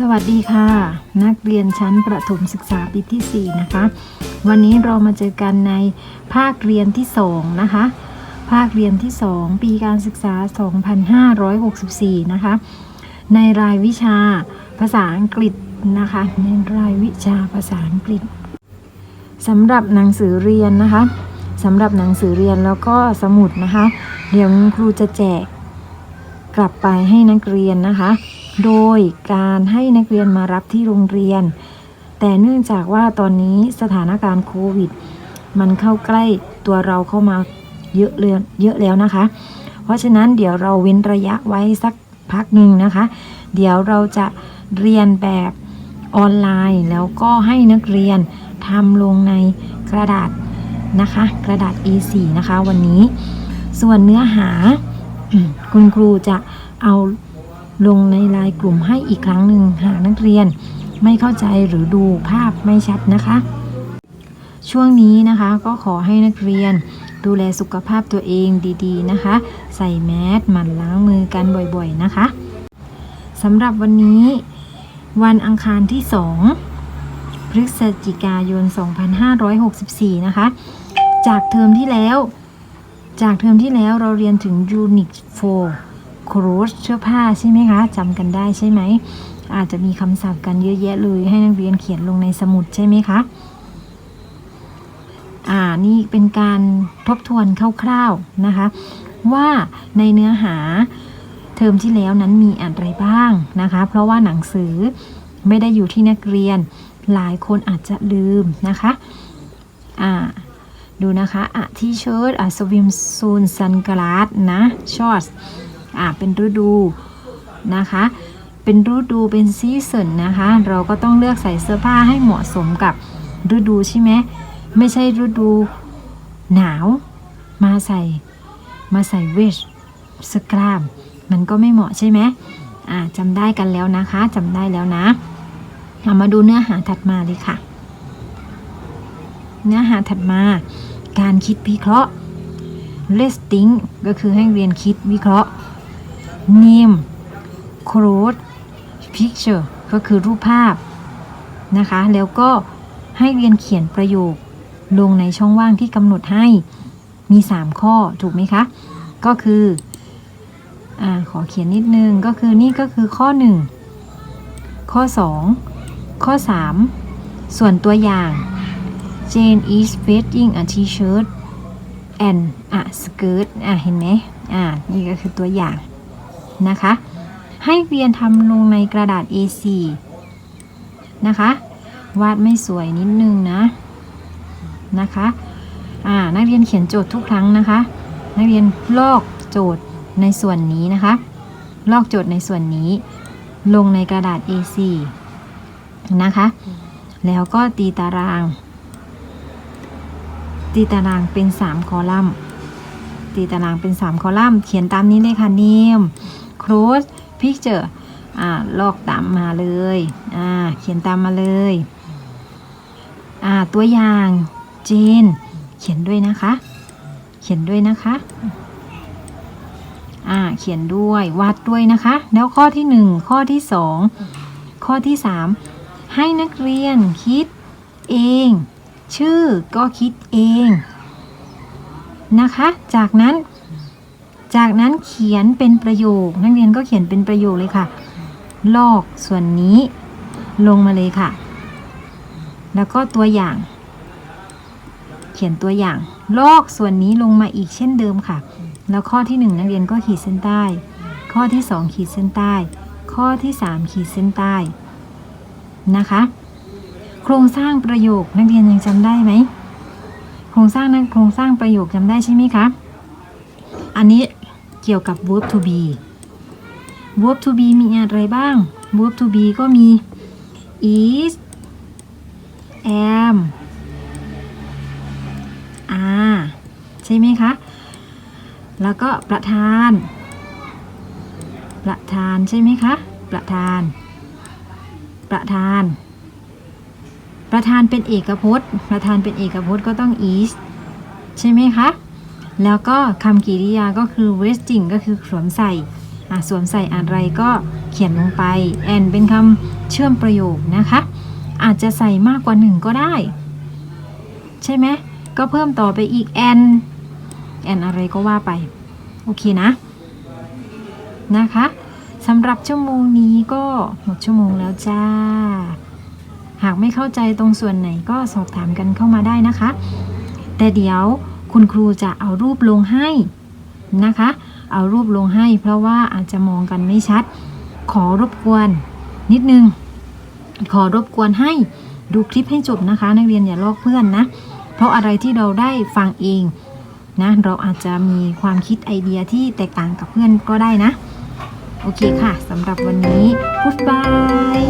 สวัสดีค่ะ นักเรียนชั้นประถมศึกษาปีที่ 4 นะคะ วันนี้เรามาเจอกันในภาคเรียนที่ 2 นะคะ ภาคเรียนที่ 2 ปีการศึกษา 2564 นะคะ ในรายวิชาภาษาอังกฤษนะคะ ในรายวิชาภาษาอังกฤษสำหรับหนังสือเรียนนะคะสำหรับหนังสือเรียนแล้วก็สมุดนะคะ เดี๋ยวครูจะแจกกลับไปให้นักเรียนนะคะ โดยการให้นักเรียนมารับที่โรงเรียน แต่เนื่องจากว่าตอนนี้สถานการณ์โควิด มันเข้าใกล้ตัวเราเข้ามาเยอะเลยเยอะแล้วนะคะ เพราะฉะนั้นเดี๋ยวเราเว้นระยะไว้สักพักหนึ่งนะคะ เดี๋ยวเราจะเรียนแบบออนไลน์ แล้วก็ให้นักเรียนทำลงในกระดาษนะคะ กระดาษ A4 นะคะ วันนี้ ส่วนเนื้อหาคุณครูจะเอา ลงในไลน์กลุ่มให้อีกครั้งหนึ่งหากนักเรียนไม่เข้าใจหรือดูภาพไม่ชัดนะคะ ช่วงนี้นะคะก็ขอให้นักเรียนดูแลสุขภาพตัวเองดีๆนะคะ ใส่แมสหมั่นล้างมือกันบ่อยๆนะคะสำหรับวันนี้ วันอังคารที่ 2 พฤศจิกายน 2564 นะคะ จากเทอมที่แล้ว จากเทอมที่แล้วเราเรียนถึง Unit 4 Clothes เสื้อผ้าใช่ไหมคะจำกันได้ใช่ไหม อาจจะมีคำศัพท์กันเยอะแยะเลย ให้นักเรียนเขียนลงในสมุดใช่ไหมคะอ่านี่เป็นการทบทวนคร่าวๆนะคะ ว่าในเนื้อหาเทอมที่แล้วนั้นมีอะไรบ้างนะคะ เพราะว่าหนังสือไม่ได้อยู่ที่นักเรียนหลายคนอาจจะลืมนะคะอ่าดูนะคะอะที่เชิ้ตอะสวิมซูนซันกลาสนะชอร์ต อ่าเป็นฤดูนะคะ เป็นฤดูเป็นซีซันนะคะ เราก็ต้องเลือกใส่เสื้อผ้าให้เหมาะสมกับฤดูใช่ไหมไม่ใช่ฤดูหนาว มาใส่มาใส่เวชสกราม มันก็ไม่เหมาะใช่ไหมอ่าจำได้กันแล้วนะคะจำได้แล้วนะเอามาดูเนื้อหาถัดมาเลยค่ะ เนื้อหาถัดมา การคิดวิเคราะห์ listing ก็คือให้เรียนคิดวิเคราะห์ name quote picture ก็คือรูปภาพนะคะ แล้วก็ให้เรียนเขียนประโยคลงในช่องว่างที่กำหนดให้มี 3 ข้อถูกไหมคะ ก็คืออ่าขอเขียนนิดนึง ก็คือนี่ก็คือข้อ 1 ข้อ 2 ข้อ 3 ส่วนตัวอย่าง Jane is fitting a t-shirt and a skirt อะเห็นไหมอ่านี่ก็คือตัวอย่าง นะคะ ให้เรียนทำลงในกระดาษ A4 นะคะ วาดไม่สวยนิดนึงนะนะคะอ่านักเรียนเขียนโจทย์ทุกครั้งนะคะ นักเรียนลอกโจทย์ในส่วนนี้นะคะ ลอกโจทย์ในส่วนนี้ ลงในกระดาษ A4 นะคะ แล้วก็ตีตาราง ตีตารางเป็น 3 คอลัมน์ตีตารางเป็น 3 คอลัมน์ เขียนตามนี้เลยค่ะ name close picture อ่าลอกตามมาเลยอ่าเขียนตามมาเลยอ่าตัวอย่างเจน เขียนด้วยนะคะ เขียนด้วยนะคะอ่าเขียนด้วยวาดด้วยนะคะ แล้วข้อที่ 1 ข้อที่ 2 ข้อที่ 3 ให้นักเรียนคิดเอง ชื่อก็คิดเองนะคะ จากนั้น จากนั้นเขียนเป็นประโยค นักเรียนก็เขียนเป็นประโยคเลยค่ะ ลอกส่วนนี้ลงมาเลยค่ะ แล้วก็ตัวอย่าง เขียนตัวอย่าง ลอกส่วนนี้ลงมาอีกเช่นเดิมค่ะ แล้วข้อที่หนึ่งนักเรียนก็ขีดเส้นใต้ ข้อที่สองขีดเส้นใต้ ข้อที่สามขีดเส้นใต้นะคะ โครงสร้างประโยคนักเรียนยังจำได้ไหมโครงสร้างนักโครงสร้างประโยคจำได้ใช่ไหมคะอันนี้ เกี่ยวกับ verb to be verb to be มีอะไรบ้าง verb to be ก็มี is am are ใช่ไหมคะ แล้วก็ประธาน ประธานใช่ไหมคะ ประธาน ประธาน ประธานเป็นเอกพจน์ ประธานเป็นเอกพจน์ก็ต้อง is ใช่ไหมคะ แล้วก็คำกริยาก็คือ vesting ก็คือสวมใส่สวมใส่อะไรก็เขียนลงไป and เป็นคำเชื่อมประโยคนะคะ อาจจะใส่มากกว่าหนึ่งก็ได้ ใช่ไหม ก็เพิ่มต่อไปอีก and and อะไรก็ว่าไป โอเคนะ นะคะสำหรับชั่วโมงนี้ก็หมดชั่วโมงแล้วจ้า หากไม่เข้าใจตรงส่วนไหนก็สอบถามกันเข้ามาได้นะคะ แต่เดี๋ยว คุณครูจะเอารูปลงให้นะคะ เอารูปลงให้เพราะว่าอาจจะมองกันไม่ชัด ขอรบกวนนิดนึง ขอรบกวนให้ดูคลิปให้จบนะคะ นักเรียนอย่าลอกเพื่อนนะ เพราะอะไรที่เราได้ฟังเองนะเราอาจจะมีความคิดไอเดียที่แตกต่างกับเพื่อนก็ได้นะ โอเคค่ะสำหรับวันนี้ Goodbye